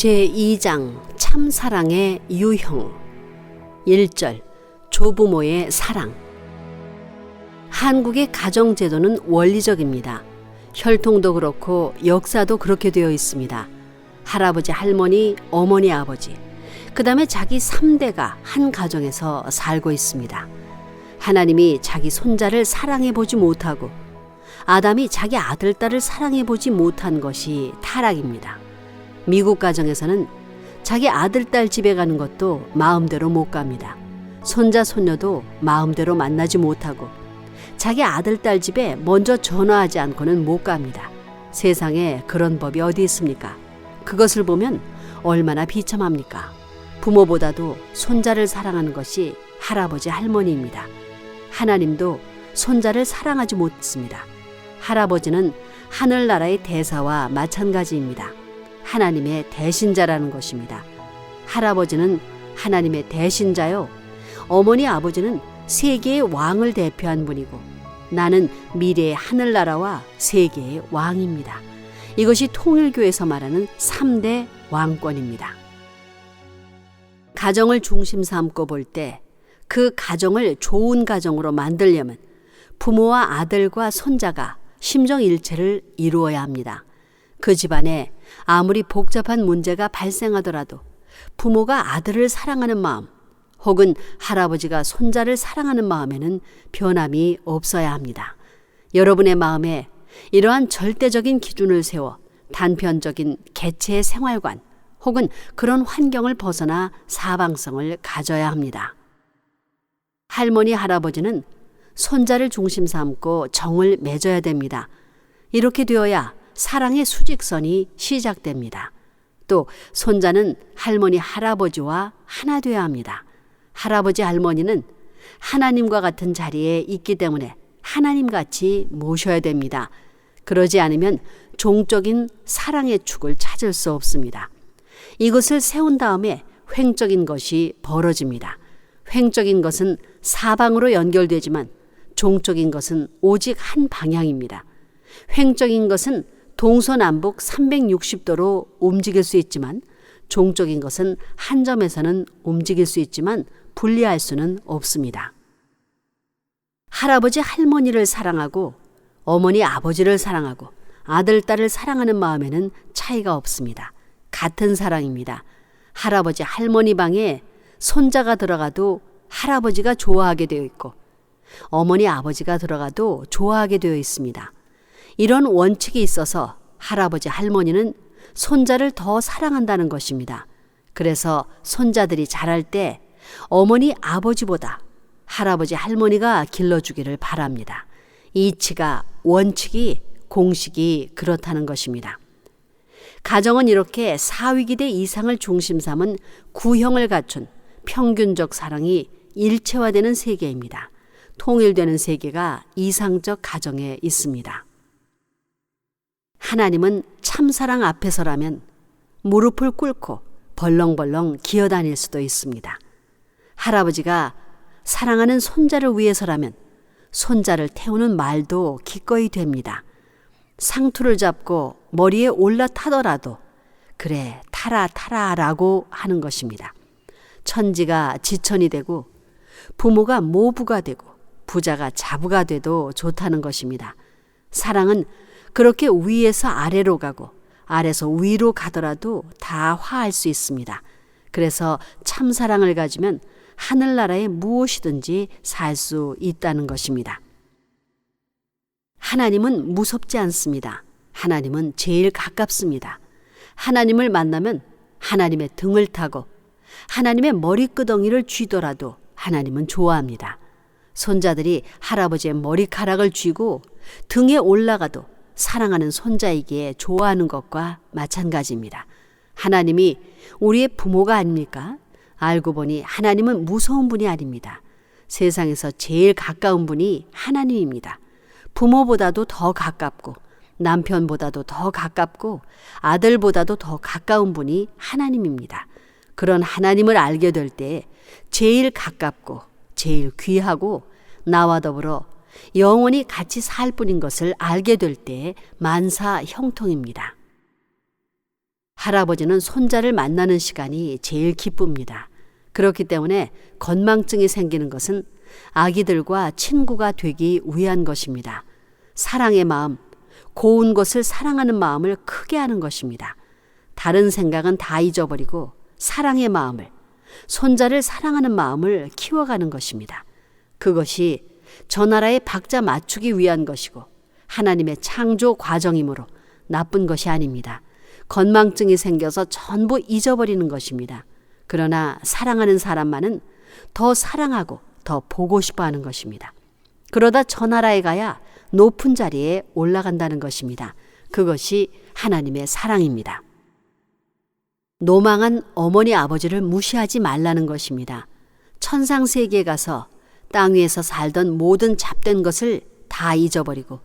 제2장 참사랑의 유형 1절 조부모의 사랑 한국의 가정제도는 원리적입니다. 혈통도 그렇고 역사도 그렇게 되어 있습니다. 할아버지, 할머니, 어머니, 아버지, 그 다음에 자기 3대가 한 가정에서 살고 있습니다. 하나님이 자기 손자를 사랑해 보지 못하고 아담이 자기 아들, 딸을 사랑해 보지 못한 것이 타락입니다. 미국 가정에서는 자기 아들, 딸 집에 가는 것도 마음대로 못 갑니다. 손자, 손녀도 마음대로 만나지 못하고 자기 아들, 딸 집에 먼저 전화하지 않고는 못 갑니다. 세상에 그런 법이 어디 있습니까? 그것을 보면 얼마나 비참합니까? 부모보다도 손자를 사랑하는 것이 할아버지, 할머니입니다. 하나님도 손자를 사랑하지 못했습니다. 할아버지는 하늘나라의 대사와 마찬가지입니다. 하나님의 대신자라는 것입니다. 할아버지는 하나님의 대신자요. 어머니 아버지는 세계의 왕을 대표한 분이고 나는 미래의 하늘나라와 세계의 왕입니다. 이것이 통일교에서 말하는 3대 왕권입니다. 가정을 중심 삼고 볼 때 그 가정을 좋은 가정으로 만들려면 부모와 아들과 손자가 심정 일체를 이루어야 합니다. 그 집안에 아무리 복잡한 문제가 발생하더라도 부모가 아들을 사랑하는 마음 혹은 할아버지가 손자를 사랑하는 마음에는 변함이 없어야 합니다. 여러분의 마음에 이러한 절대적인 기준을 세워 단편적인 개체의 생활관 혹은 그런 환경을 벗어나 사방성을 가져야 합니다. 할머니, 할아버지는 손자를 중심 삼고 정을 맺어야 됩니다. 이렇게 되어야 사랑의 수직선이 시작됩니다. 또 손자는 할머니, 할아버지와 하나 되어야 합니다. 할아버지, 할머니는 하나님과 같은 자리에 있기 때문에 하나님 같이 모셔야 됩니다. 그러지 않으면 종적인 사랑의 축을 찾을 수 없습니다. 이것을 세운 다음에 횡적인 것이 벌어집니다. 횡적인 것은 사방으로 연결되지만 종적인 것은 오직 한 방향입니다. 횡적인 것은 동서남북 360도로 움직일 수 있지만 종적인 것은 한 점에서는 움직일 수 있지만 분리할 수는 없습니다. 할아버지 할머니를 사랑하고 어머니 아버지를 사랑하고 아들 딸을 사랑하는 마음에는 차이가 없습니다. 같은 사랑입니다. 할아버지 할머니 방에 손자가 들어가도 할아버지가 좋아하게 되어 있고 어머니 아버지가 들어가도 좋아하게 되어 있습니다. 이런 원칙이 있어서 할아버지 할머니는 손자를 더 사랑한다는 것입니다. 그래서 손자들이 자랄 때 어머니 아버지보다 할아버지 할머니가 길러주기를 바랍니다. 이치가 원칙이 공식이 그렇다는 것입니다. 가정은 이렇게 사위기대 이상을 중심 삼은 구형을 갖춘 평균적 사랑이 일체화되는 세계입니다. 통일되는 세계가 이상적 가정에 있습니다. 하나님은 참사랑 앞에서라면 무릎을 꿇고 벌렁벌렁 기어다닐 수도 있습니다. 할아버지가 사랑하는 손자를 위해서라면 손자를 태우는 말도 기꺼이 됩니다. 상투를 잡고 머리에 올라타더라도 그래 타라 타라라고 하는 것입니다. 천지가 지천이 되고 부모가 모부가 되고 부자가 자부가 돼도 좋다는 것입니다. 사랑은 그렇게 위에서 아래로 가고 아래서 위로 가더라도 다 화할 수 있습니다. 그래서 참 사랑을 가지면 하늘나라에 무엇이든지 살 수 있다는 것입니다. 하나님은 무섭지 않습니다. 하나님은 제일 가깝습니다. 하나님을 만나면 하나님의 등을 타고 하나님의 머리끄덩이를 쥐더라도 하나님은 좋아합니다. 손자들이 할아버지의 머리카락을 쥐고 등에 올라가도 사랑하는 손자이기에 좋아하는 것과 마찬가지입니다. 하나님이 우리의 부모가 아닙니까? 알고 보니 하나님은 무서운 분이 아닙니다. 세상에서 제일 가까운 분이 하나님입니다. 부모보다도 더 가깝고 남편보다도 더 가깝고 아들보다도 더 가까운 분이 하나님입니다. 그런 하나님을 알게 될 때 제일 가깝고 제일 귀하고 나와 더불어 영원히 같이 살 뿐인 것을 알게 될 때 만사 형통입니다. 할아버지는 손자를 만나는 시간이 제일 기쁩니다. 그렇기 때문에 건망증이 생기는 것은 아기들과 친구가 되기 위한 것입니다. 사랑의 마음, 고운 것을 사랑하는 마음을 크게 하는 것입니다. 다른 생각은 다 잊어버리고 사랑의 마음을, 손자를 사랑하는 마음을 키워가는 것입니다. 그것이 저 나라의 박자 맞추기 위한 것이고 하나님의 창조 과정이므로 나쁜 것이 아닙니다. 건망증이 생겨서 전부 잊어버리는 것입니다. 그러나 사랑하는 사람만은 더 사랑하고 더 보고 싶어 하는 것입니다. 그러다 저 나라에 가야 높은 자리에 올라간다는 것입니다. 그것이 하나님의 사랑입니다. 노망한 어머니 아버지를 무시하지 말라는 것입니다. 천상 세계에 가서 땅 위에서 살던 모든 잡된 것을 다 잊어버리고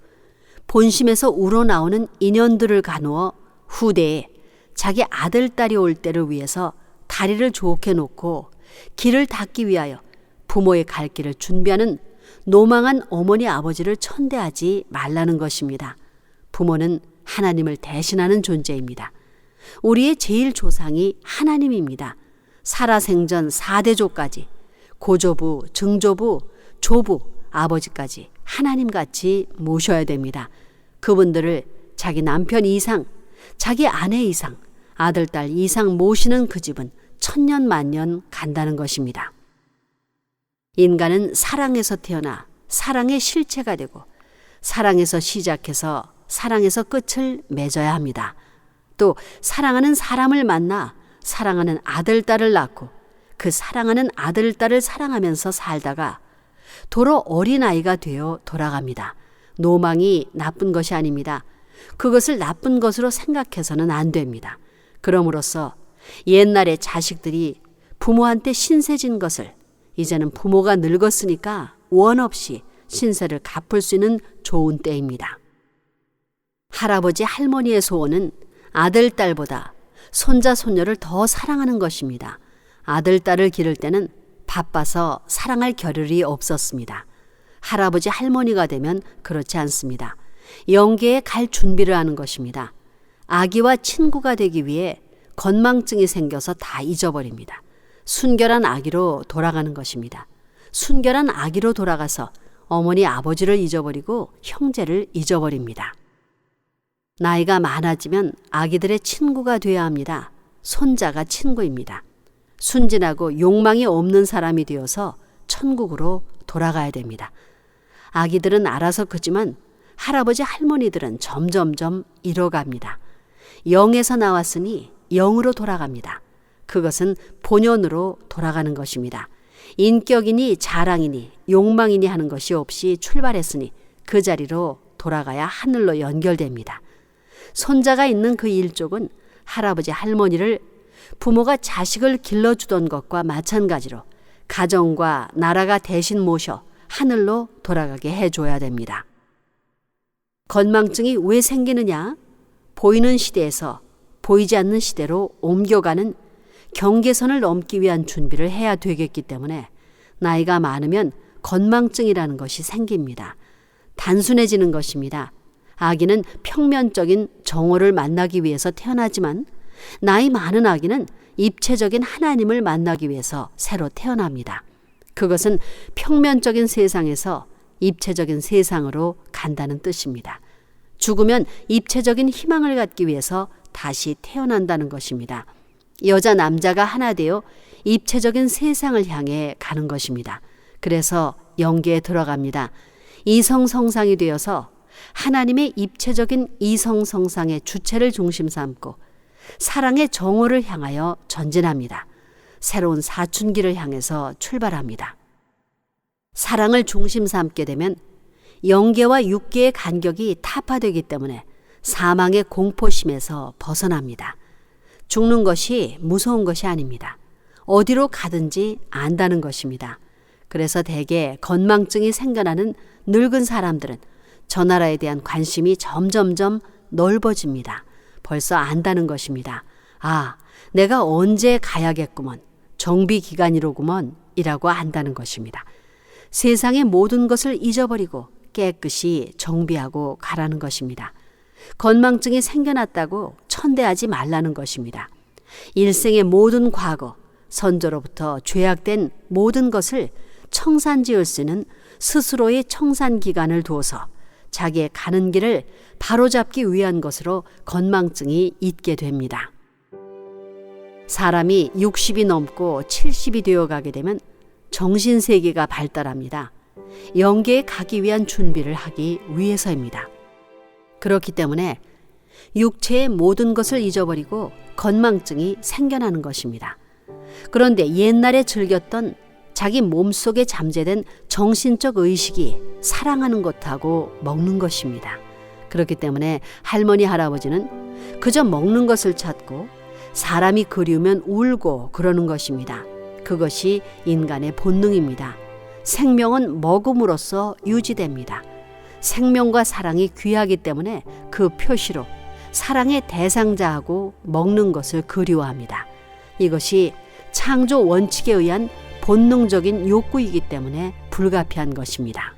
본심에서 우러나오는 인연들을 가누어 후대에 자기 아들, 딸이 올 때를 위해서 다리를 좋게 놓고 길을 닦기 위하여 부모의 갈 길을 준비하는 노망한 어머니 아버지를 천대하지 말라는 것입니다. 부모는 하나님을 대신하는 존재입니다. 우리의 제일 조상이 하나님입니다. 살아생전 4대조까지 고조부, 증조부, 조부, 아버지까지 하나님 같이 모셔야 됩니다. 그분들을 자기 남편 이상, 자기 아내 이상, 아들, 딸 이상 모시는 그 집은 천년 만년 간다는 것입니다. 인간은 사랑에서 태어나 사랑의 실체가 되고 사랑에서 시작해서 사랑에서 끝을 맺어야 합니다. 또 사랑하는 사람을 만나 사랑하는 아들, 딸을 낳고 그 사랑하는 아들, 딸을 사랑하면서 살다가 도로 어린아이가 되어 돌아갑니다. 노망이 나쁜 것이 아닙니다. 그것을 나쁜 것으로 생각해서는 안 됩니다. 그럼으로써 옛날에 자식들이 부모한테 신세진 것을 이제는 부모가 늙었으니까 원 없이 신세를 갚을 수 있는 좋은 때입니다. 할아버지 할머니의 소원은 아들, 딸보다 손자, 손녀를 더 사랑하는 것입니다. 아들, 딸을 기를 때는 바빠서 사랑할 겨를이 없었습니다. 할아버지, 할머니가 되면 그렇지 않습니다. 영계에 갈 준비를 하는 것입니다. 아기와 친구가 되기 위해 건망증이 생겨서 다 잊어버립니다. 순결한 아기로 돌아가는 것입니다. 순결한 아기로 돌아가서 어머니 아버지를 잊어버리고 형제를 잊어버립니다. 나이가 많아지면 아기들의 친구가 되어야 합니다. 손자가 친구입니다. 순진하고 욕망이 없는 사람이 되어서 천국으로 돌아가야 됩니다. 아기들은 알아서 크지만 할아버지 할머니들은 점점점 잃어갑니다. 영에서 나왔으니 영으로 돌아갑니다. 그것은 본연으로 돌아가는 것입니다. 인격이니 자랑이니 욕망이니 하는 것이 없이 출발했으니 그 자리로 돌아가야 하늘로 연결됩니다. 손자가 있는 그 일족은 할아버지 할머니를 부모가 자식을 길러주던 것과 마찬가지로 가정과 나라가 대신 모셔 하늘로 돌아가게 해줘야 됩니다. 건망증이 왜 생기느냐? 보이는 시대에서 보이지 않는 시대로 옮겨가는 경계선을 넘기 위한 준비를 해야 되겠기 때문에 나이가 많으면 건망증이라는 것이 생깁니다. 단순해지는 것입니다. 아기는 평면적인 정오를 만나기 위해서 태어나지만 나이 많은 아기는 입체적인 하나님을 만나기 위해서 새로 태어납니다. 그것은 평면적인 세상에서 입체적인 세상으로 간다는 뜻입니다. 죽으면 입체적인 희망을 갖기 위해서 다시 태어난다는 것입니다. 여자 남자가 하나 되어 입체적인 세상을 향해 가는 것입니다. 그래서 영계에 들어갑니다. 이성 성상이 되어서 하나님의 입체적인 이성 성상의 주체를 중심 삼고 사랑의 정오를 향하여 전진합니다. 새로운 사춘기를 향해서 출발합니다. 사랑을 중심 삼게 되면 영계와 육계의 간격이 타파되기 때문에 사망의 공포심에서 벗어납니다. 죽는 것이 무서운 것이 아닙니다. 어디로 가든지 안다는 것입니다. 그래서 대개 건망증이 생겨나는 늙은 사람들은 저 나라에 대한 관심이 점점점 넓어집니다. 벌써 안다는 것입니다. 아, 내가 언제 가야겠구먼. 정비 기간이로구먼. 이라고 안다는 것입니다. 세상의 모든 것을 잊어버리고 깨끗이 정비하고 가라는 것입니다. 건망증이 생겨났다고 선대하지 말라는 것입니다. 일생의 모든 과거, 선조로부터 죄악된 모든 것을 청산지을 쓰는 스스로의 청산 기간을 두어서 자기의 가는 길을 바로잡기 위한 것으로 건망증이 있게 됩니다. 사람이 60이 넘고 70이 되어 가게 되면 정신세계가 발달합니다. 영계에 가기 위한 준비를 하기 위해서입니다. 그렇기 때문에 육체의 모든 것을 잊어버리고 건망증이 생겨나는 것입니다. 그런데 옛날에 즐겼던 자기 몸속에 잠재된 정신적 의식이 사랑하는 것하고 먹는 것입니다. 그렇기 때문에 할머니 할아버지는 그저 먹는 것을 찾고 사람이 그리우면 울고 그러는 것입니다. 그것이 인간의 본능입니다. 생명은 먹음으로써 유지됩니다. 생명과 사랑이 귀하기 때문에 그 표시로 사랑의 대상자하고 먹는 것을 그리워합니다. 이것이 창조 원칙에 의한 본능적인 욕구이기 때문에 불가피한 것입니다.